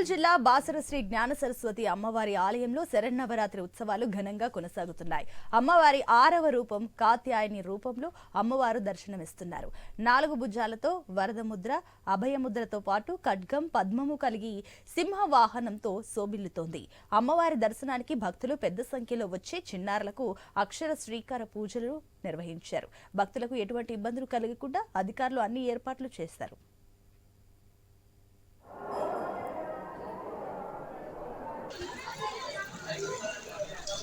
వరంగల్ జిల్లా బాసరశ్రీ జ్ఞాన సరస్వతి అమ్మవారి ఆలయంలో శరన్నవరాత్రి ఉత్సవాలు ఘనంగా కొనసాగుతున్నాయి. అమ్మవారి ఆరవ రూపం కాత్యాయని రూపంలో అమ్మవారు దర్శనమిస్తున్నారు. నాలుగు భుజాలతో వరదముద్ర అభయముద్రతో పాటు ఖడ్గం పద్మము కలిగి సింహ వాహనంతో శోభిల్లుతోంది. అమ్మవారి దర్శనానికి భక్తులు పెద్ద సంఖ్యలో వచ్చే చిన్నారులకు అక్షర శ్రీకార పూజలు నిర్వహించారు. భక్తులకు ఎటువంటి ఇబ్బందులు కలగకుండా అధికారులు అన్ని ఏర్పాట్లు చేశారు.